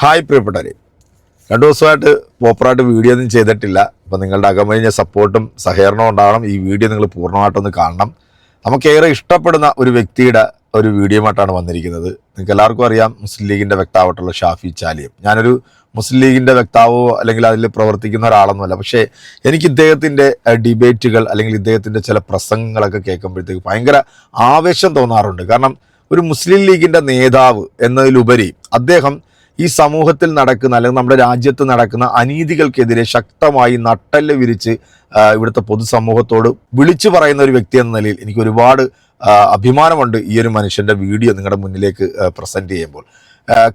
Hi പ്രിയപ്പെട്ടവരെ. രണ്ടു ദിവസമായിട്ട് പ്രോപ്പറായിട്ട് വീഡിയോ ഒന്നും ചെയ്തിട്ടില്ല. അപ്പോൾ നിങ്ങളുടെ അകമഴിഞ്ഞ സപ്പോർട്ടും സഹകരണവും ഉണ്ടാവണം. ഈ വീഡിയോ നിങ്ങൾ പൂർണമായിട്ടൊന്ന് കാണണം. നമുക്കേറെ ഇഷ്ടപ്പെടുന്ന ഒരു വ്യക്തിയുടെ ഒരു വീഡിയോമായിട്ടാണ് വന്നിരിക്കുന്നത്. നിങ്ങൾക്ക് എല്ലാവർക്കും അറിയാം മുസ്ലിം ലീഗിന്റെ വ്യക്താവായിട്ടുള്ള ഷാഫി ചാലിയം. ഞാനൊരു മുസ്ലിം ലീഗിന്റെ വ്യക്താവോ അല്ലെങ്കിൽ അതിൽ പ്രവർത്തിക്കുന്ന ഒരാളൊന്നുമല്ല. പക്ഷേ എനിക്ക് ഇദ്ദേഹത്തിന്റെ ഡിബേറ്റുകൾ അല്ലെങ്കിൽ ഇദ്ദേഹത്തിന്റെ ചില പ്രസംഗങ്ങളൊക്കെ കേൾക്കുമ്പോഴത്തേക്ക് ഭയങ്കര ആവേശം തോന്നാറുണ്ട്. കാരണം ഒരു മുസ്ലിം ലീഗിന്റെ നേതാവ് എന്നതിലുപരി അദ്ദേഹം ഈ സമൂഹത്തിൽ നടക്കുന്ന അല്ലെങ്കിൽ നമ്മുടെ രാജ്യത്ത് നടക്കുന്ന അനീതികൾക്കെതിരെ ശക്തമായി നട്ടൽ വിരിച്ച് ഇവിടുത്തെ പൊതുസമൂഹത്തോട് വിളിച്ചു പറയുന്ന ഒരു വ്യക്തി എന്ന നിലയിൽ എനിക്ക് ഒരുപാട് അഭിമാനമുണ്ട് ഈ ഒരു മനുഷ്യന്റെ വീഡിയോ നിങ്ങളുടെ മുന്നിലേക്ക് പ്രസന്റ് ചെയ്യുമ്പോൾ.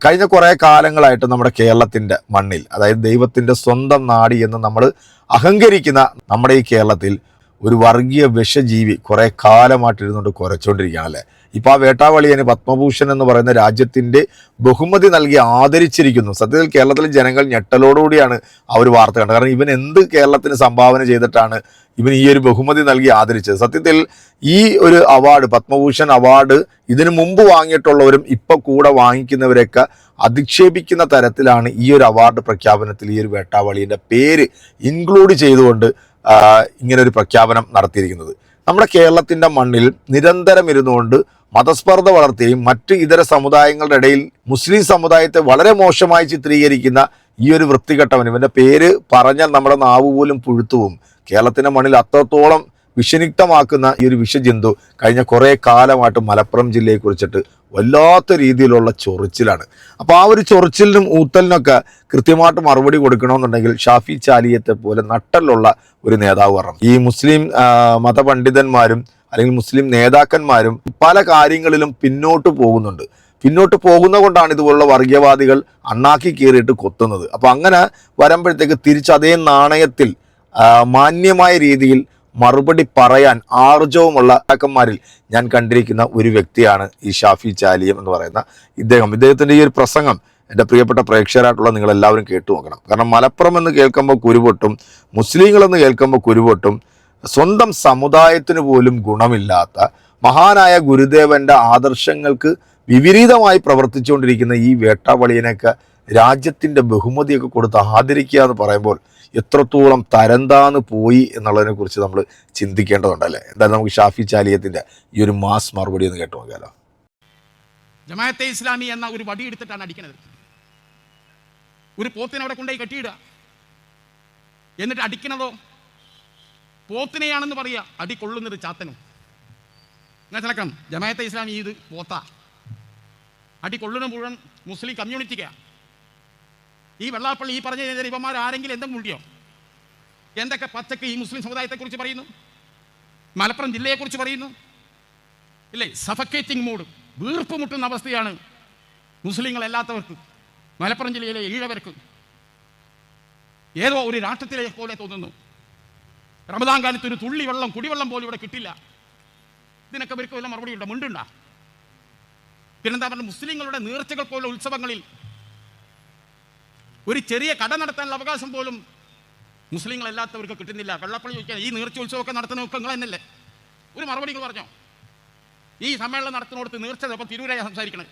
കഴിഞ്ഞ കുറേ കാലങ്ങളായിട്ട് നമ്മുടെ കേരളത്തിന്റെ മണ്ണിൽ അതായത് ദൈവത്തിന്റെ സ്വന്തം നാടി എന്ന് നമ്മൾ അഹങ്കരിക്കുന്ന നമ്മുടെ ഈ കേരളത്തിൽ ഒരു വർഗീയ വിഷജീവി കുറേ കാലമായിട്ട് ഇരുന്നുകൊണ്ട് കുറച്ചുകൊണ്ടിരിക്കുകയാണ് അല്ലേ? ഇപ്പോൾ ആ വേട്ടാവളിയന് പത്മഭൂഷൺ എന്ന് പറയുന്ന രാജ്യത്തിന്റെ ബഹുമതി നൽകി ആദരിച്ചിരിക്കുന്നു. സത്യത്തിൽ കേരളത്തിലെ ജനങ്ങൾ ഞെട്ടലോടുകൂടിയാണ് ആ ഒരു വാർത്ത കണ്ടത്. കാരണം ഇവൻ എന്ത് കേരളത്തിന് സംഭാവന ചെയ്തിട്ടാണ് ഇവൻ ഈ ഒരു ബഹുമതി നൽകി ആദരിച്ചത്. സത്യത്തിൽ ഈ ഒരു അവാർഡ് പത്മഭൂഷൺ അവാർഡ് ഇതിനു മുമ്പ് വാങ്ങിയിട്ടുള്ളവരും ഇപ്പൊ കൂടെ വാങ്ങിക്കുന്നവരെയൊക്കെ അധിക്ഷേപിക്കുന്ന തരത്തിലാണ് ഈ ഒരു അവാർഡ് പ്രഖ്യാപനത്തിൽ ഈ ഒരു വേട്ടാവളിയുടെ പേര് ഇൻക്ലൂഡ് ചെയ്തുകൊണ്ട് ആ, ഇങ്ങനെ ഒരു പ്രഖ്യാപനം നടത്തിയിരിക്കുന്നത്. നമ്മുടെ കേരളത്തിന്റെ മണ്ണിൽ നിരന്തരം ഇരുന്നുകൊണ്ട് മതസ്പർദ്ധ വളർത്തുകയും മറ്റ് ഇതര സമുദായങ്ങളുടെ ഇടയിൽ മുസ്ലിം സമുദായത്തെ വളരെ മോശമായി ചിത്രീകരിക്കുന്ന ഈ ഒരു വൃത്തികെട്ടവൻ ഇവന്റെ പേര് പറഞ്ഞാൽ നമ്മുടെ നാവ് പോലും പുഴുത്തുവും കേരളത്തിന്റെ മണ്ണിൽ അത്രത്തോളം വിഷനിക്തമാക്കുന്ന ഈ ഒരു വിഷജന്തു കഴിഞ്ഞ കുറേ കാലമായിട്ട് മലപ്പുറം ജില്ലയെ കുറിച്ചിട്ട് വല്ലാത്ത രീതിയിലുള്ള ചൊറിച്ചിലാണ്. അപ്പോൾ ആ ഒരു ചൊറിച്ചിലിനും ഊത്തലിനൊക്കെ കൃത്യമായിട്ട് മറുപടി കൊടുക്കണമെന്നുണ്ടെങ്കിൽ ഷാഫി ചാലിയത്തെ പോലെ നട്ടലുള്ള ഒരു നേതാവ് പറഞ്ഞു ഈ മുസ്ലിം മതപണ്ഡിതന്മാരും അല്ലെങ്കിൽ മുസ്ലിം നേതാക്കന്മാരും പല കാര്യങ്ങളിലും പിന്നോട്ട് പോകുന്നുണ്ട്. പിന്നോട്ട് പോകുന്ന കൊണ്ടാണ് ഇതുപോലുള്ള വർഗീയവാദികൾ അണ്ണാക്കി കീറിയിട്ട് കൊത്തുന്നത്. അപ്പോൾ അങ്ങനെ വരുമ്പോഴത്തേക്ക് തിരിച്ച് അതേ നാണയത്തിൽ മാന്യമായ രീതിയിൽ മറുപടി പറയാൻ ആർജവുമുള്ള നേതാക്കന്മാരിൽ ഞാൻ കണ്ടിരിക്കുന്ന ഒരു വ്യക്തിയാണ് ഈ ഷാഫി ചാലിയം എന്ന് പറയുന്ന ഇദ്ദേഹം. ഇദ്ദേഹത്തിന്റെ ഈ ഒരു പ്രസംഗം എന്റെ പ്രിയപ്പെട്ട പ്രേക്ഷകരായിട്ടുള്ള നിങ്ങൾ എല്ലാവരും കേട്ടു നോക്കണം. കാരണം മലപ്പുറം എന്ന് കേൾക്കുമ്പോൾ കുരുപൊട്ടും മുസ്ലിങ്ങളെന്ന് കേൾക്കുമ്പോൾ കുരുപൊട്ടും സ്വന്തം സമുദായത്തിന് പോലും ഗുണമില്ലാത്ത മഹാനായ ഗുരുദേവന്റെ ആദർശങ്ങൾക്ക് വിപരീതമായി പ്രവർത്തിച്ചുകൊണ്ടിരിക്കുന്ന ഈ വേട്ടാവളിയനൊക്കെ രാജ്യത്തിന്റെ ബഹുമതിയൊക്കെ കൊടുത്ത് ആദരിക്കുക എന്ന് പറയുമ്പോൾ എത്രത്തോളം തരംതാന്ന് പോയി എന്നുള്ളതിനെ കുറിച്ച് നമ്മൾ ചിന്തിക്കേണ്ടതുണ്ടല്ലേ എന്തായാലും നമുക്ക് ഷാഫി ചാലിയത്തിന്റെ ഈ ഒരു മാസ് മറുപടി ഒന്ന് കേട്ടു നോക്കിയാലോ. ജമാഅത്തെ ഇസ്ലാമി എന്ന ഒരു വടി എടുത്തിട്ടാണ് അടിക്കുന്നത് ഒരു പോത്തിനെ അവിടെ കൊണ്ടുപോയി കെട്ടിയിടുക. എന്നിട്ട് അടിക്കണതോ? പോത്തിനെയാണെന്ന് പറയുക. അടി കൊള്ളുന്നത് ചാത്തനും. മനസ്സിലാക്കണം ജമാഅത്തെ ഇസ്ലാമി ഇത് പോത്ത. അടി കൊള്ളുന്ന മുഴുവൻ മുസ്ലിം കമ്മ്യൂണിറ്റിക്കാണ് ഈ വെള്ളാപ്പള്ളി ഈ പറഞ്ഞ ഇവന്മാർ ആരെങ്കിലും എന്തെങ്കിലും മുണ്ടിയോ എന്തൊക്കെ പച്ചക്ക് ഈ മുസ്ലിം സമുദായത്തെക്കുറിച്ച് പറയുന്നു? മലപ്പുറം ജില്ലയെക്കുറിച്ച് പറയുന്നു? ഇല്ലേ? സഫക്കേറ്റിംഗ് മൂഡ് വീർപ്പ് മുട്ടുന്ന അവസ്ഥയാണ് മുസ്ലിങ്ങളല്ലാത്തവർക്ക് മലപ്പുറം ജില്ലയിലെ ഈഴവർക്ക്. ഏതോ ഒരു രാഷ്ട്രത്തിലെ പോലെ തോന്നുന്നു. റമദാൻ കാലത്ത് ഒരു തുള്ളി വെള്ളം കുടിവെള്ളം പോലും ഇവിടെ കിട്ടില്ല. ഇതിനൊക്കെ ഇവർക്ക് വല്ല മറുപടി ഉണ്ടോ മുണ്ടുണ്ടോ? പിന്നെന്താ പറഞ്ഞ? മുസ്ലിങ്ങളുടെ നേർച്ചകൾ പോലുള്ള ഉത്സവങ്ങളിൽ ഒരു ചെറിയ കട നടത്താനുള്ള അവകാശം പോലും മുസ്ലിങ്ങളല്ലാത്തവർക്ക് കിട്ടുന്നില്ല. വെള്ളപ്പള്ളി ചോദിക്കാൻ ഈ നീർച്ചോത്സവമൊക്കെ നടത്തുന്ന ഒക്കെ നിങ്ങൾ തന്നെയല്ലേ? ഒരു മറുപടി പറഞ്ഞോ? ഈ സമ്മേളനം നടത്തുന്നിടത്ത് നീർച്ച അപ്പം തിരൂരായി സംസാരിക്കണത്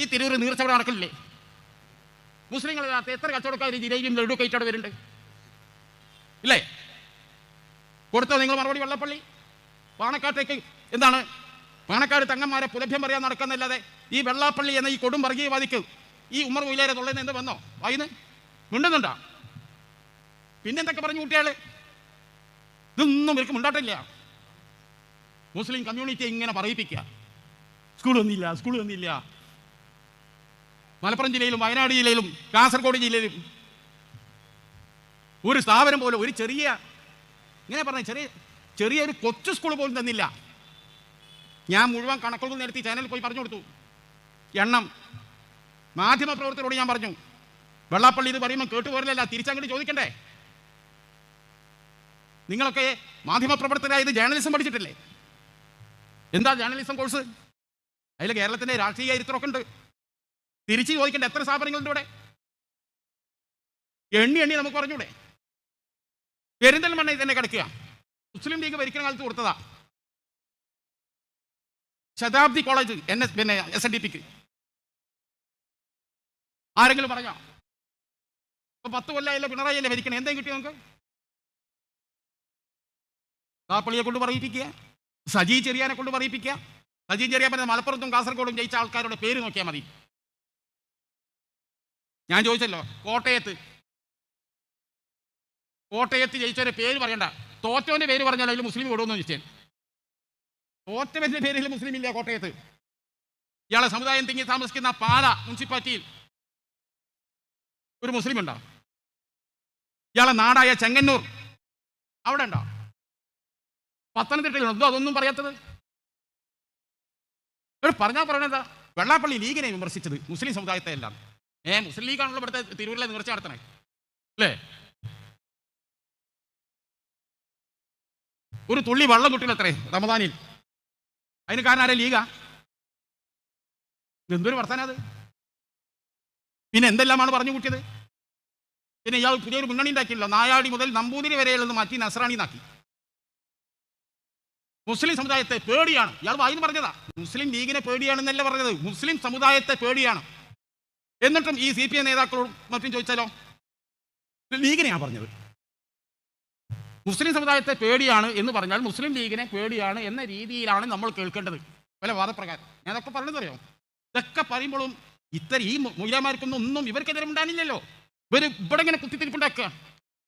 ഈ തിരൂർ നീർച്ച അവിടെ നടക്കില്ലേ മുസ്ലിങ്ങളിനകത്ത് എത്ര കച്ചവടക്കാർ ജിലേബിയും ലഡു കയറ്റോടെ വരുന്നുണ്ട്? ഇല്ലേ? കൊടുത്തോ നിങ്ങൾ മറുപടി വെള്ളപ്പള്ളി? പാണക്കാട്ടേക്ക് എന്താണ്? പാണക്കാട് തങ്ങന്മാരെ പുലഭ്യം പറയാൻ നടക്കുന്നല്ലാതെ ഈ വെള്ളാപ്പള്ളി എന്ന ഈ കൊടും വർഗീയവാദിക്ക് ഈ ഉമ്മർ ഉയിലേരെ തൊള്ളേന്ന് എന്ത് വന്നോ? വായിന്ന്? മിണ്ടുന്നുണ്ടോ? പിന്നെന്തൊക്കെ പറഞ്ഞു കുട്ടിയാൾ ഇതൊന്നും ഇവർക്ക് മിണ്ടാട്ടില്ല. മുസ്ലിം കമ്മ്യൂണിറ്റി ഇങ്ങനെ പറയിപ്പിക്കുക. സ്കൂൾ വന്നില്ല സ്കൂൾ മലപ്പുറം ജില്ലയിലും വയനാട് ജില്ലയിലും കാസർഗോഡ് ജില്ലയിലും. ഒരു സ്ഥാപനം പോലും ഒരു ചെറിയ ഇങ്ങനെ പറഞ്ഞ ചെറിയ ചെറിയൊരു കൊച്ചു സ്കൂൾ പോലും തന്നില്ല. ഞാൻ മുഴുവൻ കണക്കുകൾ നിരത്തി ചാനലിൽ പോയി പറഞ്ഞു കൊടുത്തു. എണ്ണം മാധ്യമ പ്രവർത്തകരോട് ഞാൻ പറഞ്ഞു വെള്ളാപ്പള്ളി ഇത് പറയുമ്പോൾ കേട്ടുപോരലല്ല തിരിച്ചങ്ങോട്ട് ചോദിക്കണ്ടേ? നിങ്ങളൊക്കെ മാധ്യമപ്രവർത്തകരായത് ജേർണലിസം പഠിച്ചിട്ടില്ലേ? എന്താ ജേർണലിസം കോഴ്സ് അതിൽ കേരളത്തിന്റെ രാഷ്ട്രീയ ചരിത്രമൊക്കെ ഉണ്ട്. തിരിച്ച് ചോദിക്കേണ്ട എത്ര സ്ഥാപനങ്ങളുണ്ട് ഇവിടെ? എണ്ണി എണ്ണി നമുക്ക് പറഞ്ഞൂടെ. പെരിന്തൽമണ്ണയിൽ തന്നെ കിടക്കുക. മുസ്ലിം ലീഗ് ഭരിക്കുന്ന കാലത്ത് കൊടുത്തതാ. ശതാബ്ദി കോളേജ് എൻ എസ് പിന്നെ എസ് എൻ ഡി പിക്ക് ആരെങ്കിലും പറഞ്ഞോ? ഇപ്പൊ പത്ത് കൊല്ലമായില്ല പിണറായി അല്ലേ ഭരിക്കണേ? എന്തെങ്കിലും കിട്ടിയോ നമുക്ക് കാപ്പള്ളിയെ കൊണ്ട് പറയിപ്പിക്കുക. സജി ചെറിയാനെ കൊണ്ട് പറയിപ്പിക്കുക. സജി ചെറിയാൻ പറഞ്ഞ മലപ്പുറത്തും കാസർഗോഡും ജയിച്ച ആൾക്കാരുടെ പേര് നോക്കിയാൽ മതി. ഞാൻ ചോദിച്ചല്ലോ കോട്ടയത്ത്. കോട്ടയത്ത് ജയിച്ചവരെ പേര് പറയണ്ട. തോറ്റവന്റെ പേര് പറഞ്ഞാൽ അതിൽ മുസ്ലിം വിടുമെന്ന് ചോദിച്ചാൽ തോറ്റവന്റെ പേരിൽ മുസ്ലിം ഇല്ല കോട്ടയത്ത്. ഇയാളെ സമുദായം തിങ്ങി താമസിക്കുന്ന പാല മുനിസിപ്പാലിറ്റിയിൽ ഒരു മുസ്ലിം ഉണ്ടോ? ഇയാളെ നാടായ ചെങ്ങന്നൂർ. അവിടെ ഉണ്ടോ? പത്തനംതിട്ടയിൽ എന്തോ അതൊന്നും പറയാത്തത്? ഇവിടെ പറഞ്ഞാൽ പറയണത് വെള്ളാപ്പള്ളി ലീഗിനെ വിമർശിച്ചത് മുസ്ലിം സമുദായത്തെ എല്ലാം ഏ മുസ്ലിം ലീഗാണല്ലോ ഇവിടുത്തെ തിരൂരിലെ നിർച്ച നടത്തണേ. അല്ലേ? ഒരു തുള്ളി വെള്ളം കിട്ടില്ലത്രേ റമദാനിൽ. അതിന് കാരണം ആരെ ലീഗാ? എന്തൊരു വർത്താനം അത്? പിന്നെ എന്തെല്ലാമാണ് പറഞ്ഞു കൂട്ടിയത്? പിന്നെ ഇയാൾ പുതിയൊരു മുന്നണി ഉണ്ടാക്കിയല്ലോ നായാടി മുതൽ നമ്പൂതിരി വരെയുള്ളത് മാറ്റി നസ്രാണി നാക്കി മുസ്ലിം സമുദായത്തെ പേടിയാണ്. ഇയാൾ വായിന്ന് പറഞ്ഞതാ. മുസ്ലിം ലീഗിനെ പേടിയാണെന്നല്ല പറഞ്ഞത്. മുസ്ലിം സമുദായത്തെ പേടിയാണ്. എന്നിട്ടും ഈ സി പി എം നേതാക്കളോടും മറ്റും ചോദിച്ചാലോ? ലീഗിനെയാണ് പറഞ്ഞത്. മുസ്ലിം സമുദായത്തെ പേടിയാണ് എന്ന് പറഞ്ഞാൽ മുസ്ലിം ലീഗിനെ പേടിയാണ് എന്ന രീതിയിലാണ് നമ്മൾ കേൾക്കേണ്ടത്. പല വാദപ്രകാരം. ഞാൻ പറഞ്ഞതറിയാം? ഇതൊക്കെ പറയുമ്പോഴും ഇത്തരം ഈ മൂലമാർക്കൊന്നും ഒന്നും ഇവർക്കെതിരെ ഉണ്ടാകില്ലല്ലോ ഇവർ ഇവിടെ ഇങ്ങനെ കുത്തിത്തിരിപ്പുണ്ടാക്കുക.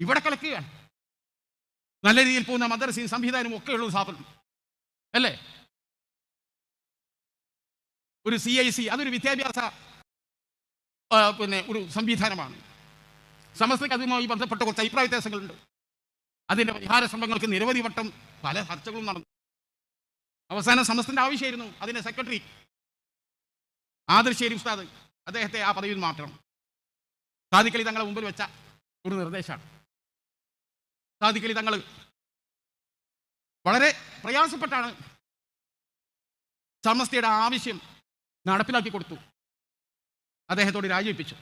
ഇവിടെ കളക്കുക. നല്ല രീതിയിൽ പോകുന്ന മദ്രസയും സംവിധാനവും ഒക്കെ ഉള്ള സ്ഥാപനം. അല്ലേ? ഒരു സി ഐ സി അതൊരു വിദ്യാഭ്യാസ പിന്നെ ഒരു സംവിധാനമാണ്. സമസ്തയ്ക്ക് അതുമായി ബന്ധപ്പെട്ട കുറച്ച് അഭിപ്രായ വ്യത്യാസങ്ങളുണ്ട്. അതിന്റെ പരിഹാര ശ്രമങ്ങൾക്ക് നിരവധി വട്ടം പല ചർച്ചകളും നടന്നു. അവസാനം സമസ്തന്റെ ആവശ്യമായിരുന്നു. അതിന്റെ സെക്രട്ടറി ആദർശേരി ഉസ്താദ് അദ്ദേഹത്തെ ആ പദവിയിൽ മാറ്റണം. സാദിക്കലി തങ്ങളെ മുമ്പിൽ വെച്ച ഒരു നിർദ്ദേശമാണ്. സാദിക്കലി തങ്ങൾ വളരെ പ്രയാസപ്പെട്ടാണ് സമസ്തയുടെ ആവശ്യം നടപ്പിലാക്കി കൊടുത്തു. അദ്ദേഹത്തോട് രാജിവെപ്പിച്ചു.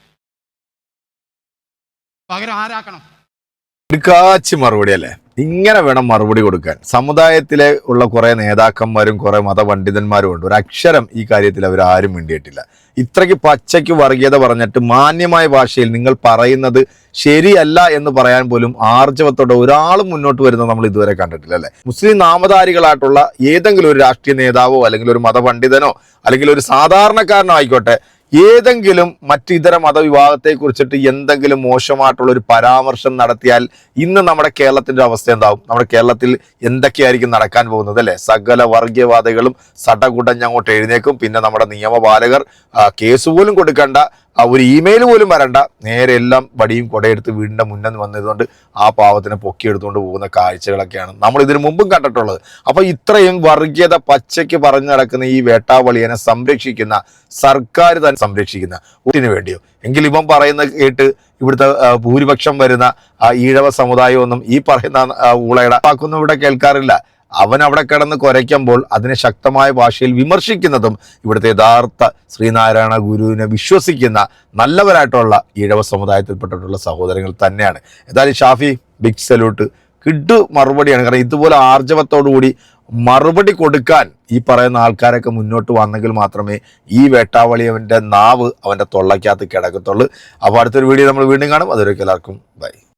പകരം ആരാക്കണം? എടുക്കാച്ച് മറുപടി അല്ലേ? ഇങ്ങനെ വേണം മറുപടി കൊടുക്കാൻ. സമുദായത്തിലെ ഉള്ള കുറെ നേതാക്കന്മാരും കുറെ മതപണ്ഡിതന്മാരും ഉണ്ട്. ഒരു അക്ഷരം ഈ കാര്യത്തിൽ അവർ ആരും മിണ്ടിയിട്ടില്ല. ഇത്രയ്ക്ക് പച്ചയ്ക്ക് വർഗീയത പറഞ്ഞിട്ട് മാന്യമായ ഭാഷയിൽ നിങ്ങൾ പറയുന്നത് ശരിയല്ല എന്ന് പറയാൻ പോലും ആർജവത്തോടെ ഒരാളും മുന്നോട്ട് വരുന്നത് നമ്മൾ ഇതുവരെ കണ്ടിട്ടില്ല അല്ലേ? മുസ്ലിം നാമധാരികളായിട്ടുള്ള ഏതെങ്കിലും ഒരു രാഷ്ട്രീയ നേതാവോ അല്ലെങ്കിൽ ഒരു മതപണ്ഡിതനോ അല്ലെങ്കിൽ ഒരു സാധാരണക്കാരനോ ആയിക്കോട്ടെ ഏതെങ്കിലും മറ്റിതര മതവിഭാഗത്തെ കുറിച്ചിട്ട് എന്തെങ്കിലും മോശമായിട്ടുള്ള ഒരു പരാമർശം നടത്തിയാൽ ഇന്ന് നമ്മുടെ കേരളത്തിന്റെ അവസ്ഥ എന്താവും? നമ്മുടെ കേരളത്തിൽ എന്തൊക്കെയായിരിക്കും നടക്കാൻ പോകുന്നത് അല്ലെ? സകല വർഗീയവാദികളും സടകുടഞ്ഞങ്ങോട്ട് എഴുന്നേക്കും പിന്നെ നമ്മുടെ നിയമപാലകർ കേസ് പോലും കൊടുക്കണ്ട. ഒരു ഇമെയിൽ പോലും വരണ്ട. നേരെ എല്ലാം വടിയും കൊടയെടുത്ത് വീടിന്റെ മുന്നിൽ വന്നതുകൊണ്ട് ആ പാവത്തിനെ പൊക്കിയെടുത്തുകൊണ്ട് പോകുന്ന കാഴ്ചകളൊക്കെയാണ് നമ്മൾ ഇതിനു മുമ്പും കണ്ടിട്ടുള്ളത്. അപ്പോൾ ഇത്രയും വർഗീയത പച്ചയ്ക്ക് പറഞ്ഞു നടക്കുന്ന ഈ വേട്ടാവളിയനെ സംരക്ഷിക്കുന്ന സർക്കാർ തന്നെ സംരക്ഷിക്കുന്ന ഒത്തിനു വേണ്ടിയോ? എങ്കിൽ ഇവൻ പറയുന്ന കേട്ട് ഇവിടുത്തെ ഭൂരിപക്ഷം വരുന്ന ആ ഈഴവ സമുദായമൊന്നും ഈ പറയുന്ന ഊളയുടെ ഇവിടെ കേൾക്കാറില്ല. അവൻ അവിടെ കിടന്ന് കുരയ്ക്കുമ്പോൾ അതിനെ ശക്തമായ ഭാഷയിൽ വിമർശിക്കുന്നതും ഇവിടുത്തെ യഥാർത്ഥ ശ്രീനാരായണ ഗുരുവിനെ വിശ്വസിക്കുന്ന നല്ലവരായിട്ടുള്ള ഈഴവ സമുദായത്തിൽപ്പെട്ടിട്ടുള്ള സഹോദരങ്ങൾ തന്നെയാണ്. എന്തായാലും ഷാഫി ബിഗ് സല്യൂട്ട് കിഡ് മറുപടിയാണ്. കാരണം ഇതുപോലെ ആർജവത്തോടുകൂടി മറുപടി കൊടുക്കാൻ ഈ പറയുന്ന ആൾക്കാരൊക്കെ മുന്നോട്ട് വന്നെങ്കിൽ മാത്രമേ ഈ വേട്ടാവളിയവന്റെ നാവ് അവന്റെ തൊള്ളയ്ക്കകത്ത് കിടക്കത്തുള്ളൂ. അപ്പോൾ അടുത്തൊരു വീഡിയോ നമ്മൾ വീണ്ടും കാണും. അതുവരെയൊക്കെ എല്ലാവർക്കും ബൈ.